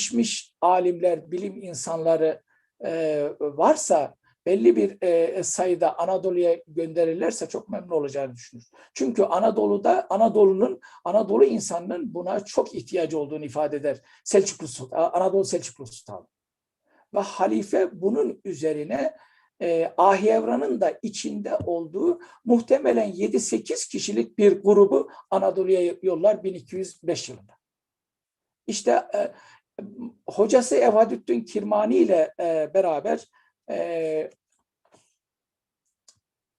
yetişmiş alimler, bilim insanları e, varsa belli bir e, sayıda Anadolu'ya gönderirlerse çok memnun olacağını düşünür. Çünkü Anadolu'da Anadolu'nun Anadolu insanının buna çok ihtiyacı olduğunu ifade eder Selçuklu Sultan, Anadolu Selçuklu Sultanı. Ve halife bunun üzerine e, Ahievran'ın da içinde olduğu muhtemelen 7-8 kişilik bir grubu Anadolu'ya yollar 1205 yılında. İşte e, hocası Evhadüddin Kirmani ile e, beraber e,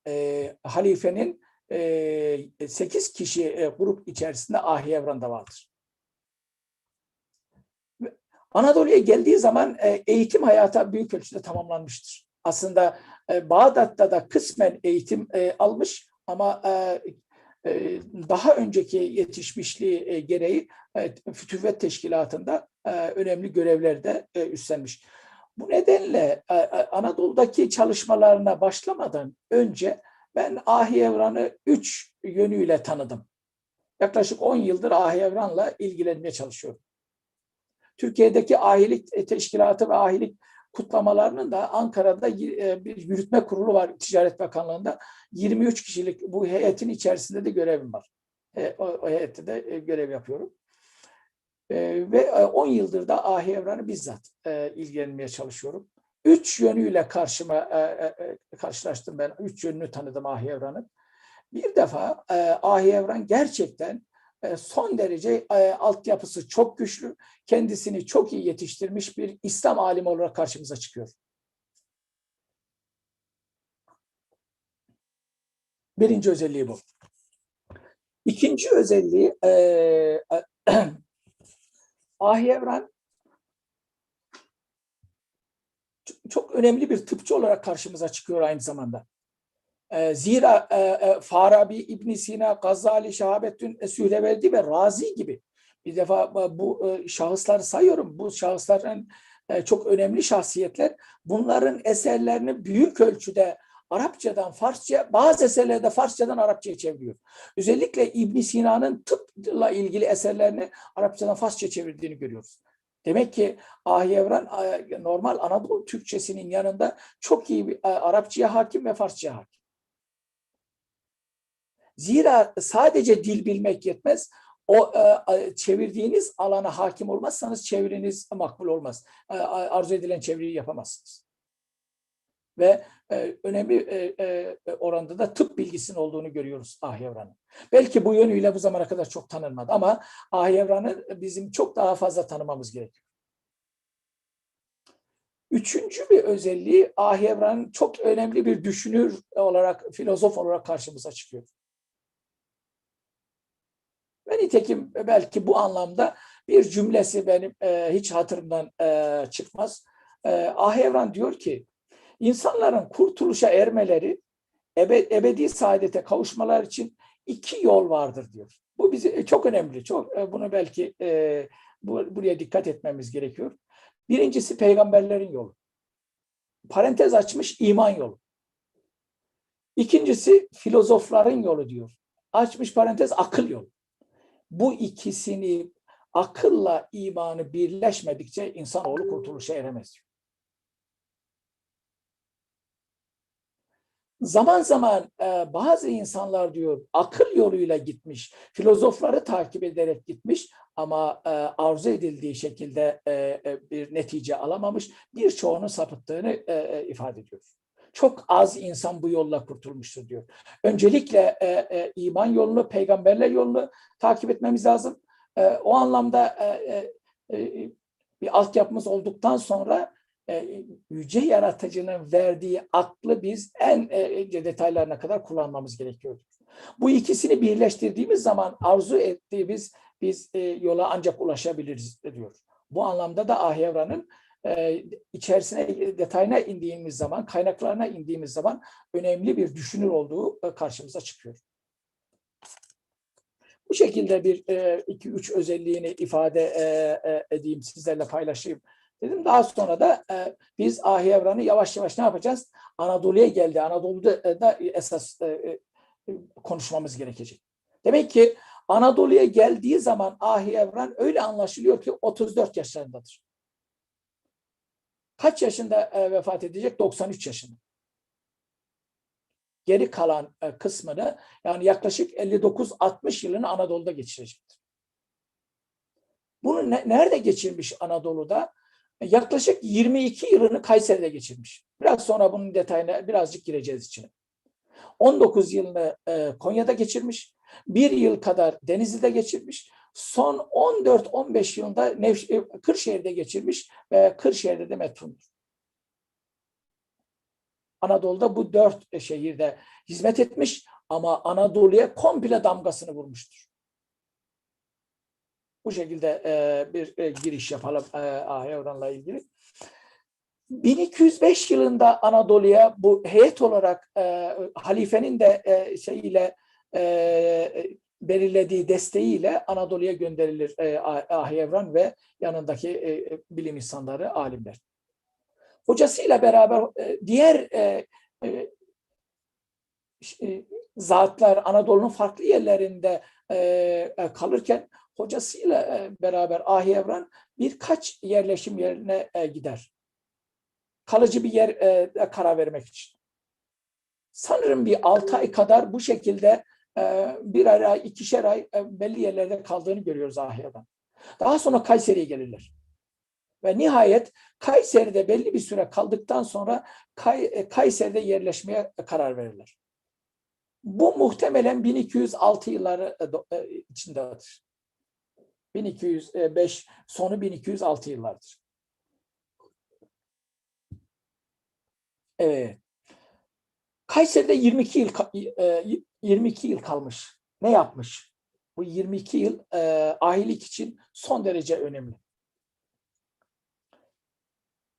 e, halifenin e, 8 kişi e, grup içerisinde Ahievran'da vardır. Anadolu'ya geldiği zaman e, eğitim hayata büyük ölçüde tamamlanmıştır. Aslında e, Bağdat'ta da kısmen eğitim e, almış ama e, daha önceki yetişmişliği e, gereği e, Fütüvvet Teşkilatı'nda e, önemli görevlerde e, üstlenmiş. Bu nedenle e, e, Anadolu'daki çalışmalarına başlamadan önce ben Ahi Evran'ı üç yönüyle tanıdım. Yaklaşık 10 yıldır Ahi Evran'la ilgilenmeye çalışıyorum. Türkiye'deki ahilik teşkilatı ve ahilik kutlamalarının da Ankara'da e, bir yürütme kurulu var Ticaret Bakanlığı'nda. 23 kişilik bu heyetin içerisinde de görevim var. E, o heyette de görev yapıyorum. Ve 10 yıldır da Ahi Evran'ı bizzat ilgilenmeye çalışıyorum. Üç yönüyle karşıma karşılaştım ben. Üç yönünü tanıdım Ahi Evran'ın. Bir defa Ahi Evran gerçekten e, son derece e, altyapısı çok güçlü, kendisini çok iyi yetiştirmiş bir İslam alimi olarak karşımıza çıkıyor. Birinci özelliği bu. İkinci özelliği e, Ahi Evran çok önemli bir tıpçı olarak karşımıza çıkıyor aynı zamanda. Ee, zira e, e, Farabi, İbn Sina, Gazali, Şahabettin Sühreverdi ve Razi gibi bir defa e, bu şahısları sayıyorum. Bu şahısların çok önemli şahsiyetler. Bunların eserlerini büyük ölçüde Arapçadan Farsça, bazı eserlerde Farsçadan Arapçaya çeviriyor. Özellikle İbn Sina'nın tıpla ilgili eserlerini Arapçadan Farsça çevirdiğini görüyoruz. Demek ki Ahi Evran normal Anadolu Türkçesinin yanında çok iyi bir Arapçaya hakim ve Farsçaya hakim. Zira sadece dil bilmek yetmez. O e, çevirdiğiniz alana hakim olmazsanız çeviriniz makbul olmaz. E, arzu edilen çeviriyi yapamazsınız. Ve e, önemli e, e, oranda da tıp bilgisinin olduğunu görüyoruz Ahyevran'ın. Belki bu yönüyle bu zamana kadar çok tanınmadı ama Ahyevran'ı bizim çok daha fazla tanımamız gerekiyor. Üçüncü bir özelliği Ahyevran'ın çok önemli bir düşünür olarak, filozof olarak karşımıza çıkıyor. Ve nitekim belki bu anlamda bir cümlesi benim e, hiç hatırımdan e, çıkmaz. E, Ahevran diyor ki, insanların kurtuluşa ermeleri, ebe, ebedi saadete kavuşmalar için iki yol vardır diyor. Bu bize e, çok önemli. Çok e, bunu belki e, bu, buraya dikkat etmemiz gerekiyor. Birincisi peygamberlerin yolu. Parantez açmış iman yolu. İkincisi filozofların yolu diyor. Açmış parantez akıl yolu bu ikisini akılla imanı birleşmedikçe insanoğlu kurtuluşa eremez diyor. Zaman zaman e, bazı insanlar diyor akıl yoluyla gitmiş, filozofları takip ederek gitmiş ama e, arzu edildiği şekilde e, e, bir netice alamamış, birçoğunun sapıttığını e, e, ifade ediyor. Çok az insan bu yolla kurtulmuştur diyor. Öncelikle e, e, iman yolunu, peygamberler yolunu takip etmemiz lazım. E, o anlamda e, e, e, bir altyapımız olduktan sonra e, yüce yaratıcının verdiği aklı biz en e, detaylarına kadar kullanmamız gerekiyor. Bu ikisini birleştirdiğimiz zaman arzu ettiğimiz biz e, yola ancak ulaşabiliriz diyor. Bu anlamda da Ahyevran'ın e, içerisine detayına indiğimiz zaman, kaynaklarına indiğimiz zaman önemli bir düşünür olduğu e, karşımıza çıkıyor. Bu şekilde bir e, iki üç özelliğini ifade e, e, edeyim, sizlerle paylaşayım dedim. Daha sonra da e, biz Ahi yavaş yavaş ne yapacağız? Anadolu'ya geldi. Anadolu'da e, da esas e, konuşmamız gerekecek. Demek ki Anadolu'ya geldiği zaman Ahi Evran öyle anlaşılıyor ki 34 yaşlarındadır. Kaç yaşında e, vefat edecek? 93 yaşında. Geri kalan e, kısmını yani yaklaşık 59-60 yılını Anadolu'da geçirecektir. Bunu ne- nerede geçirmiş Anadolu'da? E, Yaklaşık 22 yılını Kayseri'de geçirmiş. Biraz sonra bunun detayına birazcık gireceğiz içine. 19 yılını e, Konya'da geçirmiş. Bir yıl kadar Denizli'de geçirmiş. Son 14-15 yılında Nevş- e, Kırşehir'de geçirmiş ve Kırşehir'de de metfundur. Anadolu'da bu dört şehirde hizmet etmiş ama Anadolu'ya komple damgasını vurmuştur. Bu şekilde e, bir e, giriş yapalım e, Ahevran'la ilgili. 1205 yılında Anadolu'ya bu heyet olarak e, halifenin de e, şeyiyle e, belirlediği desteğiyle Anadolu'ya gönderilir e, Ah- Ahevran ve yanındaki e, bilim insanları, alimler. Hocasıyla beraber e, diğer e, e, ş- zatlar Anadolu'nun farklı yerlerinde e, e, kalırken hocasıyla e, beraber Ahevran birkaç yerleşim yerine e, gider. Kalıcı bir yer e, karar vermek için. Sanırım bir altı ay kadar bu şekilde e, bir ay, ikişer ay e, belli yerlerde kaldığını görüyoruz Ahevran. Daha sonra Kayseri'ye gelirler. Ve nihayet Kayseri'de belli bir süre kaldıktan sonra Kay, e, Kayseri'de yerleşmeye karar verirler. Bu muhtemelen 1206 yılları e, içindedir. 1205 sonu 1206 yıllardır. Evet. Kayseri'de 22 yıl 22 yıl kalmış. Ne yapmış? Bu 22 yıl e, ahilik için son derece önemli.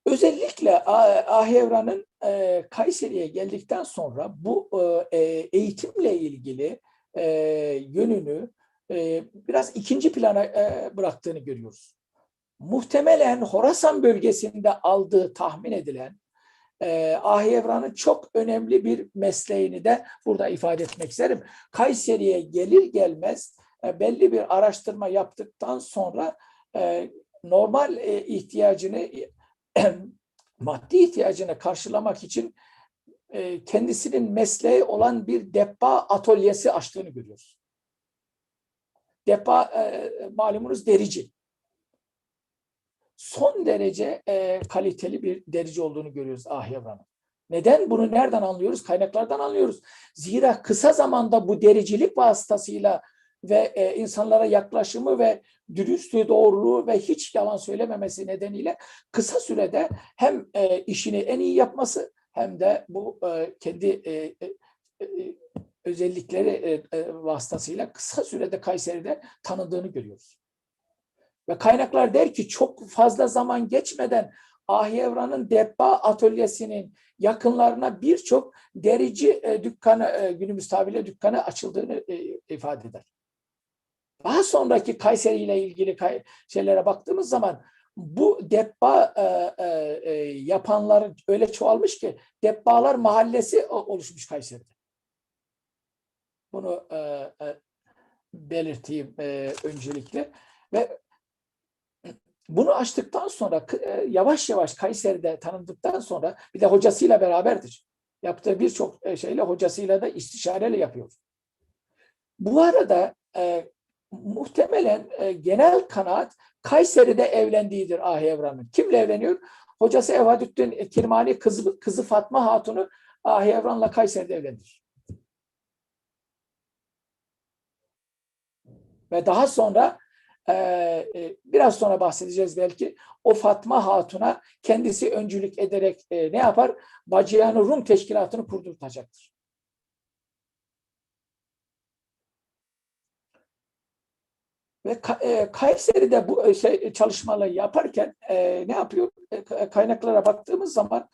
Özellikle Ahevran'ın e, Kayseri'ye geldikten sonra bu e, e, eğitimle ilgili e, yönünü e, biraz ikinci plana e, bıraktığını görüyoruz. Muhtemelen Horasan bölgesinde aldığı tahmin edilen e, Ahevran'ın çok önemli bir mesleğini de burada ifade etmek isterim. Kayseri'ye gelir gelmez e, belli bir araştırma yaptıktan sonra e, normal e, ihtiyacını maddi ihtiyacını karşılamak için e, kendisinin mesleği olan bir deppa atölyesi açtığını görüyoruz. Deppa e, malumunuz derici. Son derece e, kaliteli bir derici olduğunu görüyoruz Ahevran'ın. Neden? Bunu nereden anlıyoruz? Kaynaklardan anlıyoruz. Zira kısa zamanda bu dericilik vasıtasıyla ve e, insanlara yaklaşımı ve dürüstlüğü, doğruluğu ve hiç yalan söylememesi nedeniyle kısa sürede hem e, işini en iyi yapması hem de bu e, kendi e, e, e, özellikleri e, e, vasıtasıyla kısa sürede Kayseri'de tanındığını görüyoruz. Ve kaynaklar der ki çok fazla zaman geçmeden Ahievran'ın Debba atölyesinin yakınlarına birçok derici e, dükkanı, e, günümüz tabiriyle dükkanı açıldığını e, ifade eder. Daha sonraki Kayseri ile ilgili şeylere baktığımız zaman bu debba e, e, yapanların öyle çoğalmış ki debbalar mahallesi oluşmuş Kayseri'de. Bunu e, e, belirteyim e, öncelikle ve bunu açtıktan sonra e, yavaş yavaş Kayseri'de tanındıktan sonra bir de hocasıyla beraberdir. Yaptığı birçok e, şeyle hocasıyla da istişareyle yapıyor. Bu arada e, muhtemelen e, genel kanaat Kayseri'de evlendiğidir Ahevran'ın. Kimle evleniyor? Hocası Evhadüddin Kirmani kızı, kızı Fatma Hatun'u Ahevran'la Kayseri'de evlendirir. Ve daha sonra e, e, biraz sonra bahsedeceğiz belki o Fatma Hatun'a kendisi öncülük ederek e, ne yapar? Bacıyanı Rum teşkilatını kurdurtacaktır. Ve e, Kayseri'de bu e, şey, çalışmaları yaparken e, ne yapıyor? E, ka- kaynaklara baktığımız zaman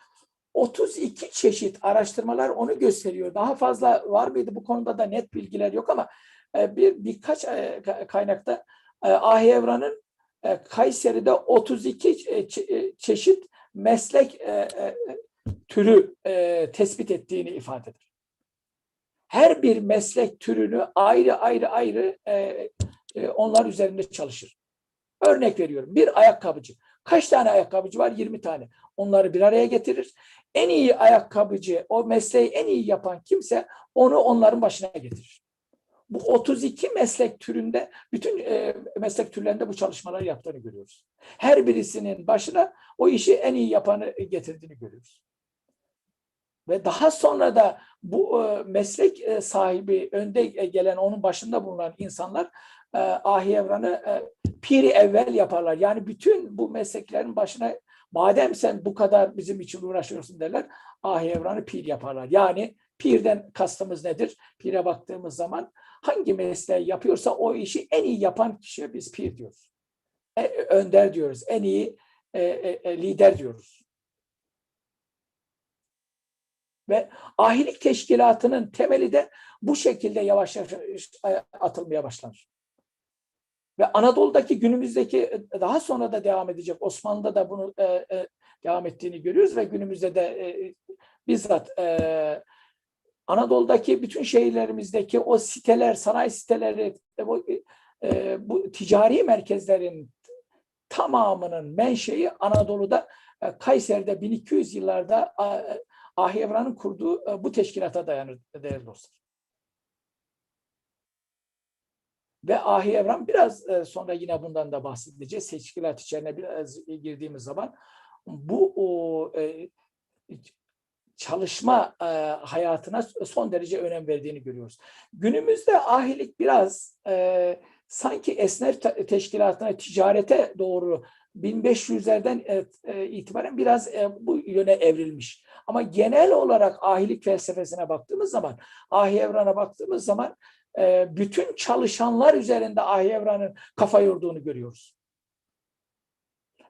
32 çeşit araştırmalar onu gösteriyor. Daha fazla var mıydı bu konuda da net bilgiler yok ama e, bir birkaç e, ka- kaynakta e, Ahevran'ın e, Kayseri'de 32 çe- çe- e, çeşit meslek e, e, türü e, tespit ettiğini ifade eder. Her bir meslek türünü ayrı ayrı ayrı e, e, onlar üzerinde çalışır. Örnek veriyorum. Bir ayakkabıcı. Kaç tane ayakkabıcı var? 20 tane. Onları bir araya getirir. En iyi ayakkabıcı, o mesleği en iyi yapan kimse onu onların başına getirir. Bu 32 meslek türünde, bütün e, meslek türlerinde bu çalışmaları yaptığını görüyoruz. Her birisinin başına o işi en iyi yapanı getirdiğini görüyoruz. Ve daha sonra da bu e, meslek e, sahibi, önde gelen, onun başında bulunan insanlar e, ahi evranı piri evvel yaparlar. Yani bütün bu mesleklerin başına madem sen bu kadar bizim için uğraşıyorsun derler, ahi evranı pir yaparlar. Yani pirden kastımız nedir? Pire baktığımız zaman hangi mesleği yapıyorsa o işi en iyi yapan kişiye biz pir diyoruz. E, önder diyoruz. En iyi e, e, e lider diyoruz. Ve ahilik teşkilatının temeli de bu şekilde yavaş yavaş atılmaya başlanır. Ve Anadolu'daki günümüzdeki e, daha sonra da devam edecek Osmanlı'da da bunu e, e, devam ettiğini görüyoruz ve günümüzde de e, bizzat e, Anadolu'daki bütün şehirlerimizdeki o siteler, sanayi siteleri, e, bu, e, bu ticari merkezlerin tamamının menşei Anadolu'da e, Kayseri'de 1200 yıllarda e, Ahi kurduğu e, bu teşkilata dayanır değerli dostlar. Ve Ahi Evran biraz e, sonra yine bundan da bahsedeceğiz. Teşkilat içerisine biraz girdiğimiz zaman bu o, e, çalışma e, hayatına son derece önem verdiğini görüyoruz. Günümüzde ahilik biraz e, sanki esnaf teşkilatına, ticarete doğru 1500'lerden e, itibaren biraz bu yöne evrilmiş. Ama genel olarak ahilik felsefesine baktığımız zaman, ahi evrana baktığımız zaman bütün çalışanlar üzerinde ahi evranın kafa yorduğunu görüyoruz.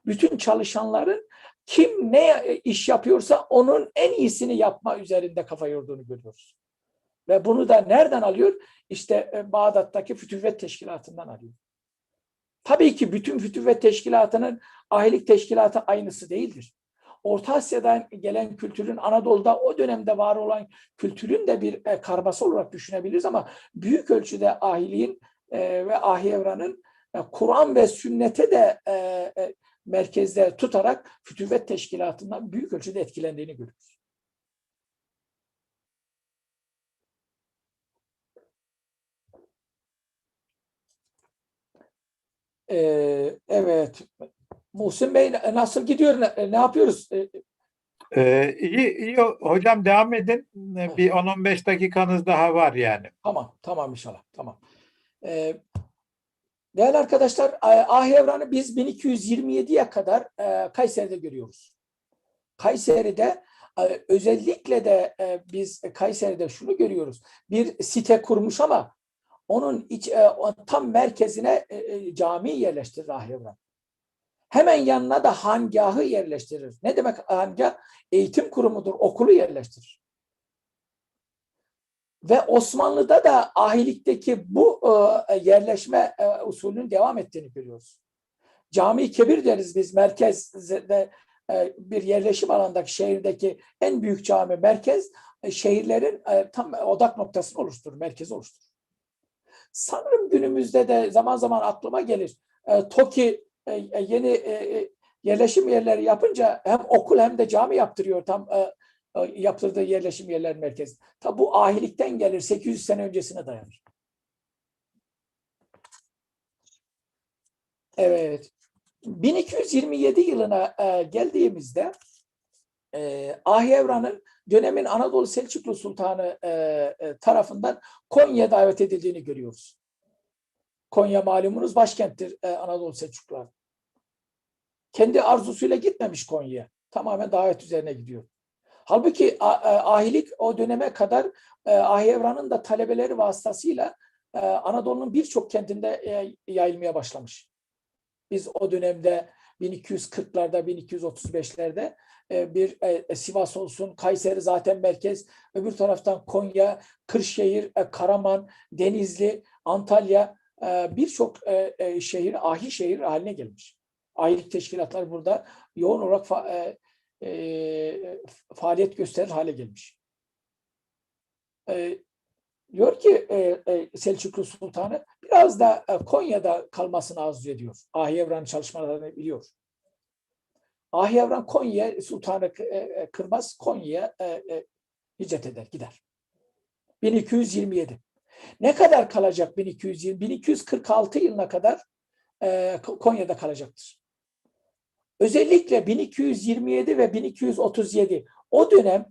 Bütün çalışanların kim ne iş yapıyorsa onun en iyisini yapma üzerinde kafa yorduğunu görüyoruz. Ve bunu da nereden alıyor? İşte e, Bağdat'taki Fütüvvet Teşkilatı'ndan alıyor. Tabii ki bütün Fütüvvet Teşkilatı'nın ahilik teşkilatı aynısı değildir. Orta Asya'dan gelen kültürün Anadolu'da o dönemde var olan kültürün de bir e, karbası olarak düşünebiliriz ama büyük ölçüde ahiliğin e, ve ahi evranın e, Kur'an ve sünnete de e, e, merkezde tutarak fütüvvet teşkilatından büyük ölçüde etkilendiğini görüyoruz. Ee, evet. Muhsin Bey nasıl gidiyor? Ne, ne yapıyoruz? Ee, Ee, iyi, iyi hocam devam edin. Bir 10-15 dakikanız daha var yani. Tamam, tamam inşallah. Tamam. Ee, değerli arkadaşlar, Ahi Evran'ı biz 1227'ye kadar e, Kayseri'de görüyoruz. Kayseri'de e, özellikle de e, biz Kayseri'de şunu görüyoruz. Bir site kurmuş ama onun iç, tam merkezine cami yerleştirir Ahi Evran. Hemen yanına da hangahı yerleştirir. Ne demek hangah? Eğitim kurumudur, okulu yerleştirir. Ve Osmanlı'da da ahilikteki bu e, yerleşme e, usulünün devam ettiğini görüyoruz. Cami Kebir deriz biz merkezde e, bir yerleşim alandaki şehirdeki en büyük cami merkez e, şehirlerin e, tam odak noktasını oluşturur, merkezi oluşturur. Sanırım günümüzde de zaman zaman aklıma gelir. E, TOKİ e, e, yeni e, yerleşim yerleri yapınca hem okul hem de cami yaptırıyor tam yaptırdığı yerleşim yerler merkezi. Tabi bu ahilikten gelir 800 sene öncesine dayanır. Evet. 1227 yılına geldiğimizde Ahi Evran'ın dönemin Anadolu Selçuklu Sultanı tarafından Konya'ya davet edildiğini görüyoruz. Konya malumunuz başkenttir Anadolu Selçuklular kendi arzusuyla gitmemiş Konya'ya. Tamamen davet üzerine gidiyor. Halbuki ahilik o döneme kadar e, Ahi Evran'ın da talebeleri vasıtasıyla e, Anadolu'nun birçok kentinde e, yayılmaya başlamış. Biz o dönemde 1240'larda, 1235'lerde bir Sivas olsun, Kayseri zaten merkez, öbür taraftan Konya, Kırşehir, Karaman, Denizli, Antalya birçok şehir, ahi şehir haline gelmiş ayrık teşkilatlar burada yoğun olarak e, e, faaliyet gösterir hale gelmiş. E, diyor ki e, e, Selçuklu Sultanı biraz da e, Konya'da kalmasını arzu ediyor. Ahi Evran çalışmalarını biliyor. Ahyevran Konya Sultanı e, e, Kırmaz Konya'ya e, e, hicret eder, gider. 1227. Ne kadar kalacak 1220? 1246 yılına kadar e, Konya'da kalacaktır. Özellikle 1227 ve 1237 o dönem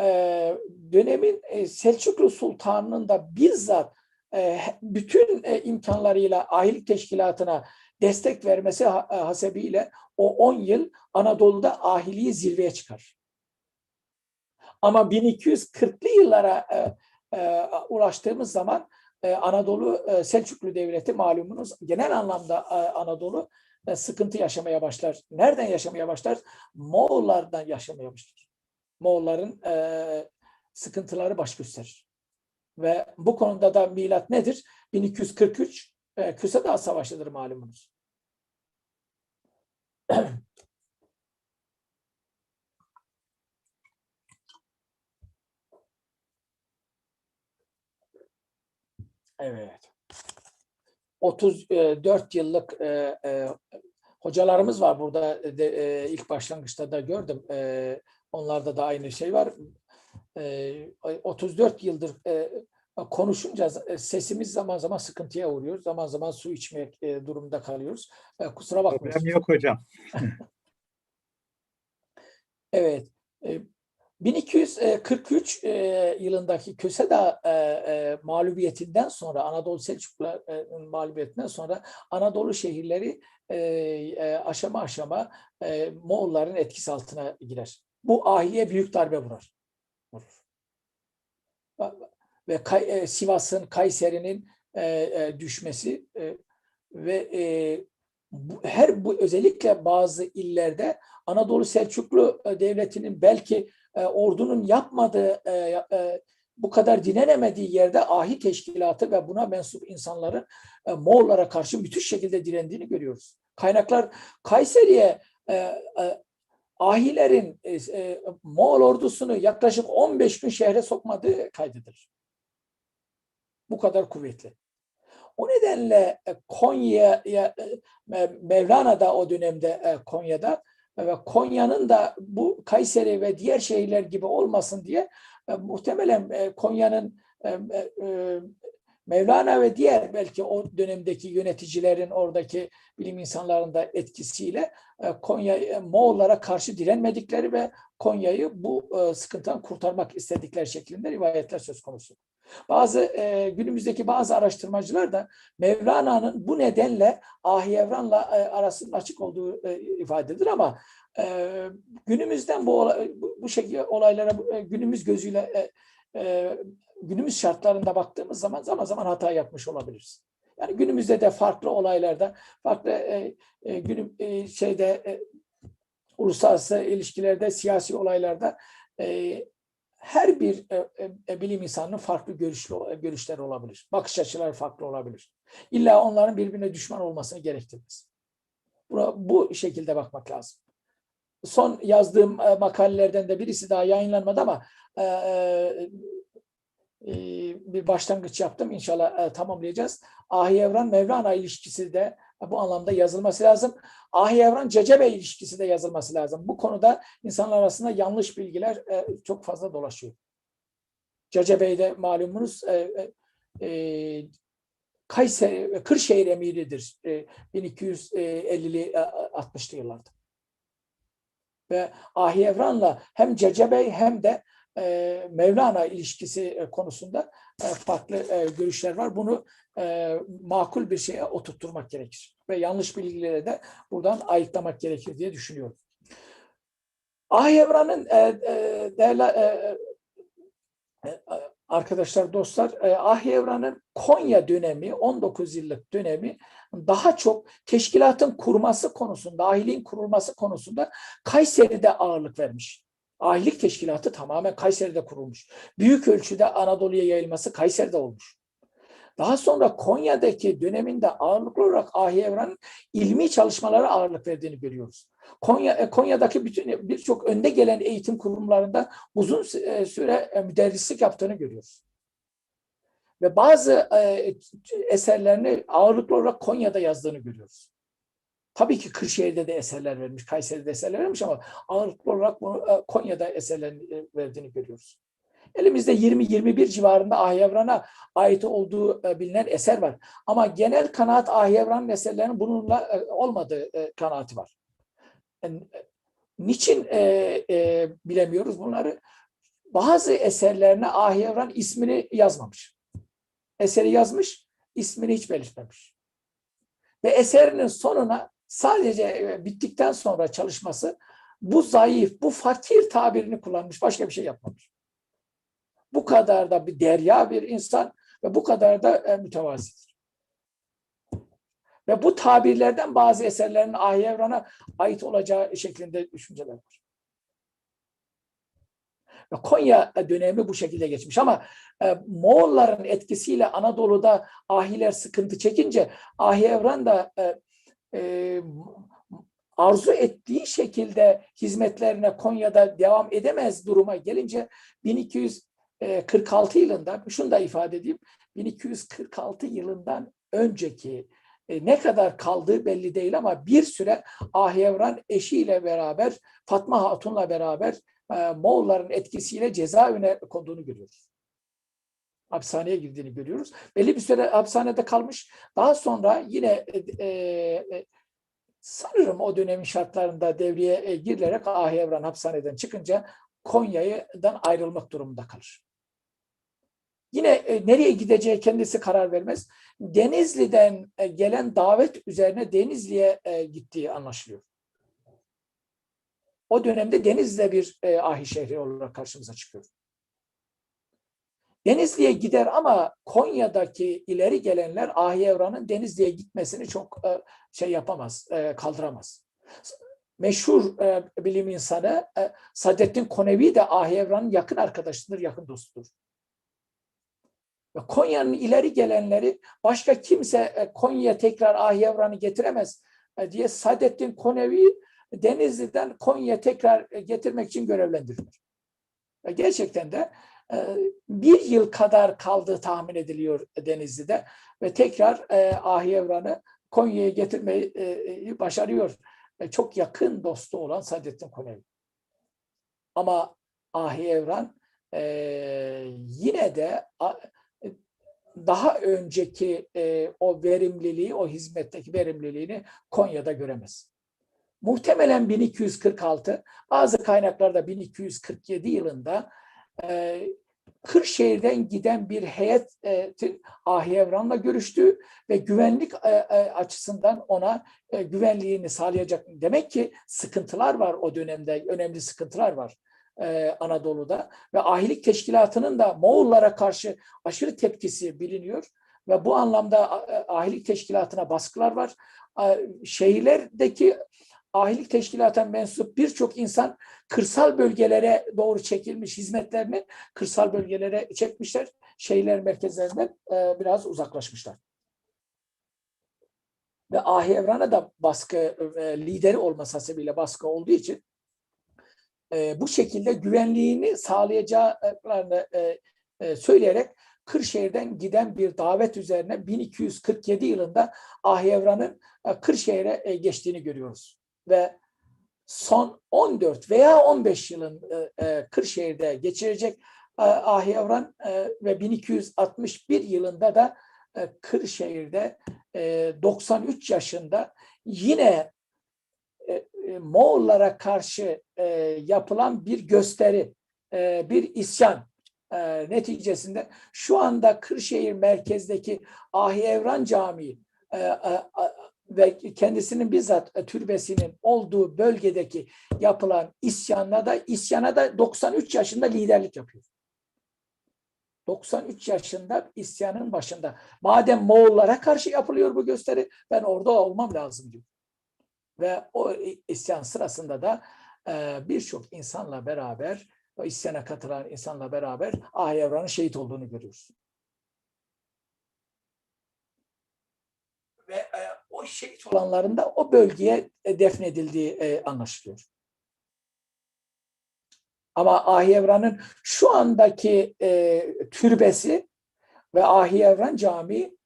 e, dönemin e, Selçuklu Sultanı'nın da bizzat e, bütün imkanlarıyla ahilik teşkilatına destek vermesi ha- hasebiyle o 10 yıl Anadolu'da ahiliği zirveye çıkar. Ama 1240'lı yıllara ulaştığımız zaman Anadolu Selçuklu Devleti malumunuz genel anlamda Anadolu sıkıntı yaşamaya başlar. Nereden yaşamaya başlar? Moğollardan yaşamaya başlar. Moğolların e, sıkıntıları baş gösterir. Ve bu konuda da milat nedir? 1243 e, Küse Dağı Savaşı'dır malumunuz. Evet. 34 yıllık e, e, hocalarımız var burada de, e, ilk başlangıçta da gördüm. E, onlarda da aynı şey var. E, 34 yıldır e, konuşunca e, sesimiz zaman zaman sıkıntıya uğruyor. Zaman zaman su içmek e, durumunda kalıyoruz. E, kusura bakmayın. Problem yok hocam. Evet. e, 1243 e, yılındaki Köse Dağı e, e, mağlubiyetinden sonra Anadolu Selçukluların mağlubiyetinden sonra Anadolu şehirleri aşama aşama Moğolların etkisi altına girer. Bu ahiliye büyük darbe vurar. Vurur. Ve Sivas'ın, Kayseri'nin düşmesi ve her bu özellikle bazı illerde Anadolu Selçuklu Devleti'nin belki e, ordunun yapmadığı, e, e, bu kadar direnemediği yerde ahi teşkilatı ve buna mensup insanların e, Moğollara karşı müthiş şekilde direndiğini görüyoruz. Kaynaklar Kayseri'ye e, e, ahilerin e, e, Moğol ordusunu yaklaşık 15 gün şehre sokmadığı kaydedilir. Bu kadar kuvvetli. O nedenle e, Konya'ya, e, Me- Mevlana'da o dönemde e, Konya'da ve Konya'nın da bu Kayseri ve diğer şehirler gibi olmasın diye e, muhtemelen e, Konya'nın e, e, e, Mevlana ve diğer belki o dönemdeki yöneticilerin oradaki bilim insanlarının da etkisiyle e, Konya e, Moğollara karşı direnmedikleri ve Konya'yı bu sıkıntıdan kurtarmak istedikleri şeklinde rivayetler söz konusu. Bazı e, günümüzdeki bazı araştırmacılar da Mevlana'nın bu nedenle Ahyevran'la e, arasının açık olduğu e, ifadedir ama e, günümüzden bu olay, bu, bu şekilde olaylara e, günümüz gözüyle e, e, günümüz şartlarında baktığımız zaman zaman zaman hata yapmış olabiliriz. Yani günümüzde de farklı olaylarda, farklı e, e, günüm e, şeyde e, uluslararası ilişkilerde, siyasi olaylarda e, her bir e, e, bilim insanının farklı görüşlü görüşleri olabilir. Bakış açıları farklı olabilir. İlla onların birbirine düşman olmasını gerektirmez. Buna, bu şekilde bakmak lazım. Son yazdığım e, makalelerden de birisi daha yayınlanmadı ama e, e, e, bir başlangıç yaptım. İnşallah e, tamamlayacağız. Ahi Evran Mevlana ilişkisi de bu anlamda yazılması lazım. Ahi Evran Cecebe ilişkisi de yazılması lazım. Bu konuda insanlar arasında yanlış bilgiler e, çok fazla dolaşıyor. Cecebe'de malumunuz e, e, e, Kayseri, Kırşehir emiridir e, 1250'li 60'lı yıllarda. Ve Ahi Evran'la hem Cecebe hem de e, Mevlana ilişkisi e, konusunda e, farklı görüşler var. Bunu makul bir şeye oturtturmak gerekir. Ve yanlış bilgileri de buradan ayıklamak gerekir diye düşünüyorum. Ahi Evran'ın değerli arkadaşlar, dostlar, e, Ahi Evran'ın Konya dönemi, 19 yıllık dönemi daha çok teşkilatın kurması konusunda, ahiliğin kurulması konusunda Kayseri'de ağırlık vermiş. Ahilik teşkilatı tamamen Kayseri'de kurulmuş. Büyük ölçüde Anadolu'ya yayılması Kayseri'de olmuş. Daha sonra Konya'daki döneminde ağırlıklı olarak Ahi Evran'ın ilmi çalışmalara ağırlık verdiğini görüyoruz. Konya Konya'daki bütün birçok önde gelen eğitim kurumlarında uzun süre müderrislik yaptığını görüyoruz. Ve bazı eserlerini ağırlıklı olarak Konya'da yazdığını görüyoruz. Tabii ki Kırşehir'de de eserler vermiş, Kayseri'de eserler vermiş ama ağırlıklı olarak bunu e, Konya'da eserlerini e, verdiğini görüyoruz. Elimizde 20-21 civarında Ahyevran'a ait olduğu e, bilinen eser var. Ama genel kanaat Ahyevran'ın eserlerinin bununla olmadığı kanaati var. Yani, niçin bilemiyoruz bunları? Bazı eserlerine Ahyevran ismini yazmamış. Eseri yazmış, ismini hiç belirtmemiş. Ve eserinin sonuna sadece e, bittikten sonra çalışması bu zayıf, bu fakir tabirini kullanmış. Başka bir şey yapmamış. Bu kadar da bir derya bir insan ve bu kadar da e, mütevazidir. Ve bu tabirlerden bazı eserlerin Ahyevran'a ait olacağı şeklinde düşünceler var. Ve Konya dönemi bu şekilde geçmiş ama e, Moğolların etkisiyle Anadolu'da ahiler sıkıntı çekince Ahyevran da e, e, arzu ettiği şekilde hizmetlerine Konya'da devam edemez duruma gelince 1246 yılında şunu da ifade edeyim 1246 yılından önceki e, ne kadar kaldığı belli değil ama bir süre Ahyevran eşiyle beraber Fatma Hatun'la beraber e, Moğolların etkisiyle cezaevine konduğunu görüyoruz. Hapishaneye girdiğini görüyoruz. Belli bir süre hapishanede kalmış. Daha sonra yine e, e, sanırım o dönemin şartlarında devreye e, girilerek Ahyevran hapishaneden çıkınca Konya'dan ayrılmak durumunda kalır. Yine e, nereye gideceği kendisi karar vermez. Denizli'den e, gelen davet üzerine Denizli'ye e, gittiği anlaşılıyor. O dönemde Denizli'de bir e, ahi şehri olarak karşımıza çıkıyor. Denizli'ye gider ama Konya'daki ileri gelenler Ahi Evran'ın Denizli'ye gitmesini çok e, şey yapamaz, e, kaldıramaz. Meşhur e, bilim insanı Sadettin Konevi de Ahi Evran'ın yakın arkadaşıdır, yakın dostudur. Konya'nın ileri gelenleri başka kimse Konya'ya tekrar Ahi Evran'ı getiremez diye Sadettin Konevi Denizli'den Konya'ya tekrar getirmek için görevlendirilir. Gerçekten de bir yıl kadar kaldığı tahmin ediliyor Denizli'de ve tekrar e, Ahi Evran'ı Konya'ya getirmeyi başarıyor. Çok yakın dostu olan Saadettin Konevi. Ama Ahi Evran yine de daha önceki o verimliliği, o hizmetteki verimliliğini Konya'da göremez. Muhtemelen 1246, bazı kaynaklarda 1247 yılında e, Kırşehir'den giden bir heyet e, Ahyevran'la görüştü ve güvenlik e, e, açısından ona güvenliğini sağlayacak. Demek ki sıkıntılar var o dönemde, önemli sıkıntılar var. Anadolu'da ve ahilik teşkilatının da Moğollara karşı aşırı tepkisi biliniyor ve bu anlamda ahilik teşkilatına baskılar var. Şehirlerdeki ahilik teşkilatına mensup birçok insan kırsal bölgelere doğru çekilmiş hizmetlerini kırsal bölgelere çekmişler. Şehirler merkezlerinden e, biraz uzaklaşmışlar. Ve Ahi Evran'a da baskı e, lideri olması hasebiyle baskı olduğu için e, bu şekilde güvenliğini sağlayacaklarını e, e, söyleyerek Kırşehir'den giden bir davet üzerine 1247 yılında Ahi Evran'ın e, Kırşehir'e e, geçtiğini görüyoruz ve son 14 veya 15 yılın e, e, Kırşehir'de geçirecek e, Ahi Avran e, ve 1261 yılında da e, Kırşehir'de e, 93 yaşında yine e, e, Moğollara karşı e, yapılan bir gösteri, e, bir isyan e, neticesinde şu anda Kırşehir merkezdeki Ahi Evran Camii e, e, ve kendisinin bizzat e, türbesinin olduğu bölgedeki yapılan isyana da isyana da 93 yaşında liderlik yapıyor. 93 yaşında isyanın başında. Madem Moğollara karşı yapılıyor bu gösteri ben orada olmam lazım diyor. Ve o isyan sırasında da e, birçok insanla beraber o isyana katılan insanla beraber Ahyevran'ın şehit olduğunu görüyoruz. Ve e, o şehit olanların da o bölgeye e, defnedildiği e, anlaşılıyor. Ama Ahyevran'ın şu andaki e, türbesi ve Ahyevran Camii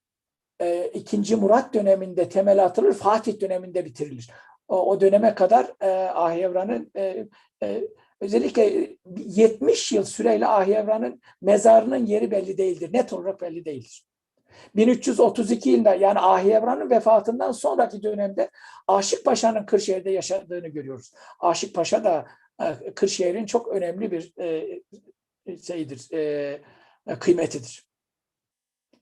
e, 2. Murat döneminde temel atılır, Fatih döneminde bitirilir. O, o döneme kadar e, Ahyevran'ın e, e, özellikle 70 yıl süreyle Ahyevran'ın mezarının yeri belli değildir. Net olarak belli değildir. 1332 yılında yani Ahyevran'ın vefatından sonraki dönemde Aşık Paşa'nın Kırşehir'de yaşadığını görüyoruz. Aşık Paşa da e, Kırşehir'in çok önemli bir e, şeyidir, e, kıymetidir.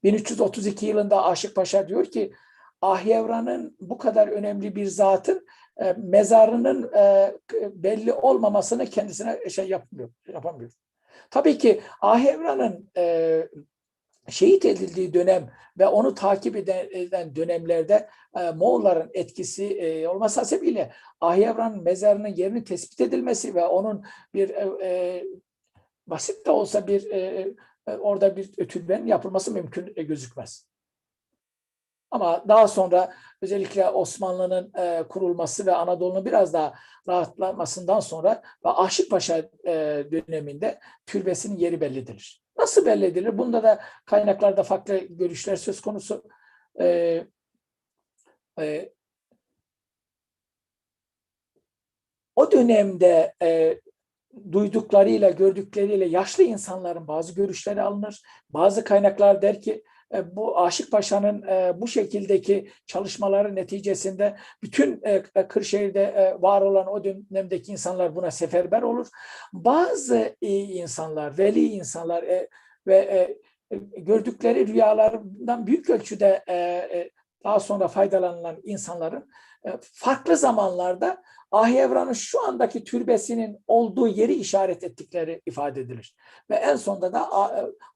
1332 yılında Aşık Paşa diyor ki Ahyevran'ın bu kadar önemli bir zatın mezarının belli olmamasını kendisine şey yapmıyor, yapamıyor. Tabii ki Ahyevran'ın e, şehit edildiği dönem ve onu takip eden, dönemlerde e, Moğolların etkisi e, olması hasebiyle Ahyevran'ın mezarının yerini tespit edilmesi ve onun bir e, e, basit de olsa bir e, e, orada bir türbenin yapılması mümkün e, gözükmez. Ama daha sonra özellikle Osmanlı'nın e, kurulması ve Anadolu'nun biraz daha rahatlamasından sonra ve Aşık Paşa e, döneminde türbesinin yeri bellidir. Nasıl belli edilir? Bunda da kaynaklarda farklı görüşler söz konusu. E, e, o dönemde e, duyduklarıyla, gördükleriyle yaşlı insanların bazı görüşleri alınır. Bazı kaynaklar der ki bu Aşık Paşa'nın e, bu şekildeki çalışmaları neticesinde bütün e, Kırşehir'de var olan o dönemdeki insanlar buna seferber olur. Bazı iyi insanlar, veli insanlar ve gördükleri rüyalardan büyük ölçüde daha sonra faydalanılan insanların farklı zamanlarda Ahyevran'ın şu andaki türbesinin olduğu yeri işaret ettikleri ifade edilir. Ve en sonunda da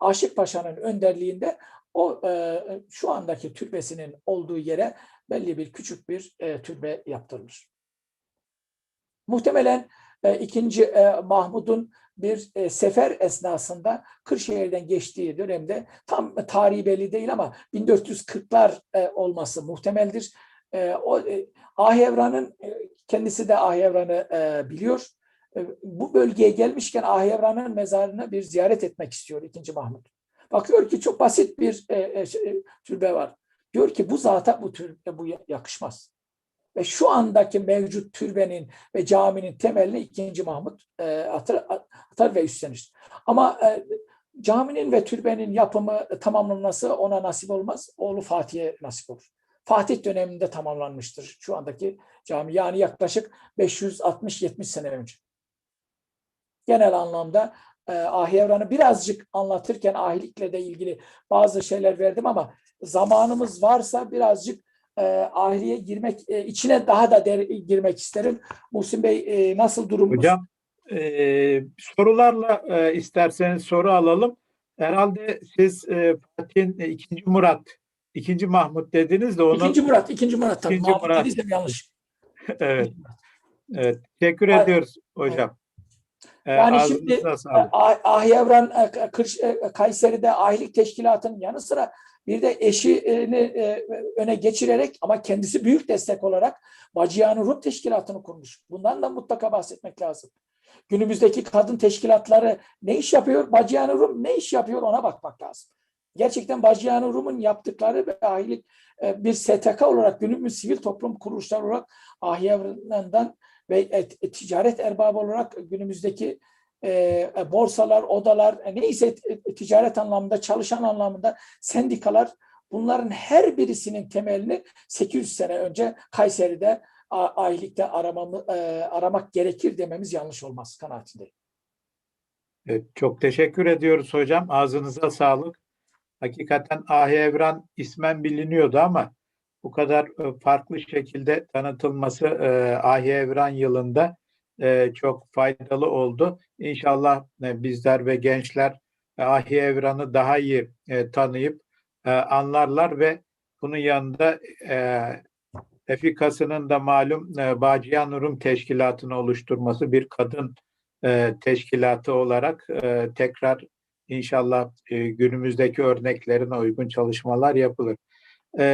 Aşık Paşa'nın önderliğinde o e, şu andaki türbesinin olduğu yere belli bir küçük bir e, türbe yaptırılır. Muhtemelen e, ikinci e, Mahmud'un bir e, sefer esnasında Kırşehir'den geçtiği dönemde tam tarihi belli değil ama 1440'lar e, olması muhtemeldir. E, o e, Ahyevran'ın e, kendisi de Ahyevran'ı e, biliyor. E, bu bölgeye gelmişken Ahyevran'ın mezarını bir ziyaret etmek istiyor ikinci Mahmud. Bakıyor ki çok basit bir e, e, şey, türbe var. Diyor ki bu zata bu türbe bu yakışmaz. Ve şu andaki mevcut türbenin ve caminin temelini ikinci Mahmut e, atar, atar ve üstlenir. Ama e, caminin ve türbenin yapımı tamamlanması ona nasip olmaz. Oğlu Fatih'e nasip olur. Fatih döneminde tamamlanmıştır şu andaki cami. Yani yaklaşık 560-70 sene önce. Genel anlamda e, ahi evranı birazcık anlatırken ahilikle de ilgili bazı şeyler verdim ama zamanımız varsa birazcık e, ahiliye girmek e, içine daha da der, girmek isterim. Muhsin Bey e, nasıl durumunuz? Hocam e, sorularla e, isterseniz soru alalım. Herhalde siz e, Fatih'in e, ikinci Murat, ikinci Mahmut dediniz de onu. İkinci Murat, ikinci Murat tabii. İkinci Mahmut Murat. yanlış. evet. Evet. Teşekkür Hayır. ediyoruz hocam. E, Yani şimdi ağzınıza sağlık. Ah- Ahyevran e, Kırş- e, Kayseri'de ahilik teşkilatının yanı sıra bir de eşini e, öne geçirerek ama kendisi büyük destek olarak Bacıyanı Rum Teşkilatı'nı kurmuş. Bundan da mutlaka bahsetmek lazım. Günümüzdeki kadın teşkilatları ne iş yapıyor? Bacıyanı Rum ne iş yapıyor ona bakmak lazım. Gerçekten Bacıyanı Rum'un yaptıkları ve ahilik e, bir STK olarak günümüz sivil toplum kuruluşları olarak Ahyevran'dan ve e, ticaret erbabı olarak günümüzdeki e, borsalar, odalar, e, neyse e, ticaret anlamında, çalışan anlamında sendikalar bunların her birisinin temelini 800 sene önce Kayseri'de ahilikte aramamı, e, aramak gerekir dememiz yanlış olmaz kanaatindeyim. Evet, çok teşekkür ediyoruz hocam. Ağzınıza sağlık. Hakikaten Ahi Evran ismen biliniyordu ama bu kadar e, farklı şekilde tanıtılması e, Ahi Evran yılında e, çok faydalı oldu. İnşallah e, bizler ve gençler e, Ahi Evran'ı daha iyi e, tanıyıp e, anlarlar ve bunun yanında e, Efikası'nın da malum e, Bacıyan Rum Teşkilatı'nı oluşturması bir kadın e, teşkilatı olarak e, tekrar inşallah e, günümüzdeki örneklerine uygun çalışmalar yapılır. E,